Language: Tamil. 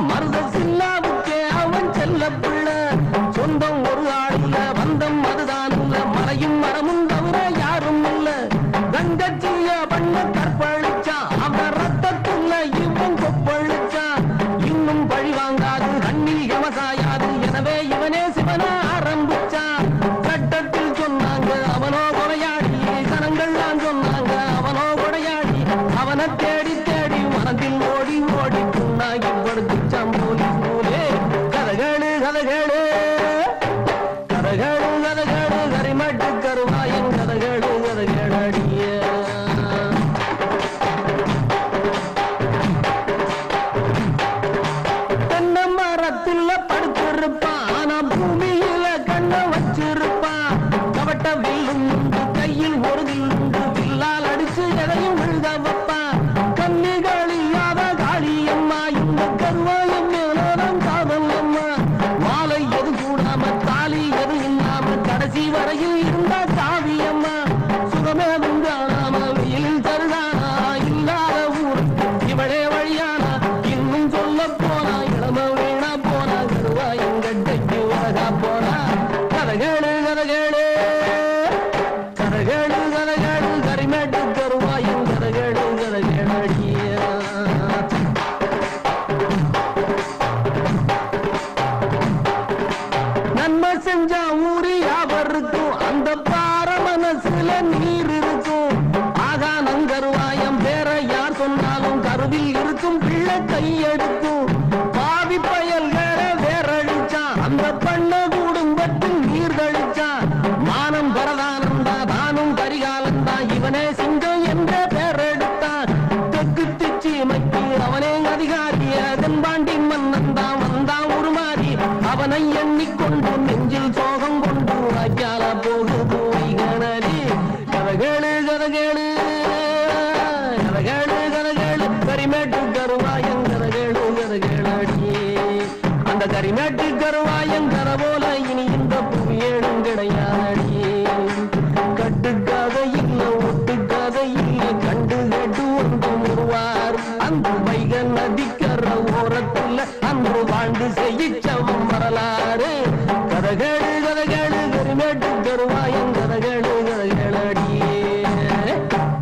மருத சில்லாவுக்கே அவன் செல்ல பிள்ள. சொந்தம் ஒரு ஆள் இல்ல பந்தம் அதுதான் இல்ல. மலையும் மரமும் எதையும் மனசுல நீர் இருக்கும் ஆகா நங்கருவாயம் பேர யார் சொன்னாலும் கருவில் இருக்கும் பிள்ளை கையெடுக்கும் பாவி பயல்களை வேறழிச்சான் அந்த பண்ண குடும்பத்தில் நீர் கழிச்சான். மானம் பரதானந்தா தானும் கரிகாலந்தா இவனே சிங்கம் என்ற பேரெடுத்தான் தெற்கு திச்சி மக்கி அவனே அதிகாரிய தென்பாண்டி மன்னன் தான் வந்தான் உருமாறி. அவனை எண்ணிக்கொண்டு நெஞ்சில் சோகம் கொண்டு அஜால போக கதகேளு கரிமேட்டு கருவாயன் கதகேளு கதகேளு அந்த கரிமேட்டு கருவாயங்கர போல இனி இந்த புவி ஏழும் கிடையாடி கட்டுக்காத இல்லை ஒட்டுக்காத இல்லை கண்டு கட்டு ஒன்று முருவார் அந்த வைக நதிக்கர ஓரத்துல அன்று வாழ்ந்து செய்யிச்சவம் வரலாறு. கதகள்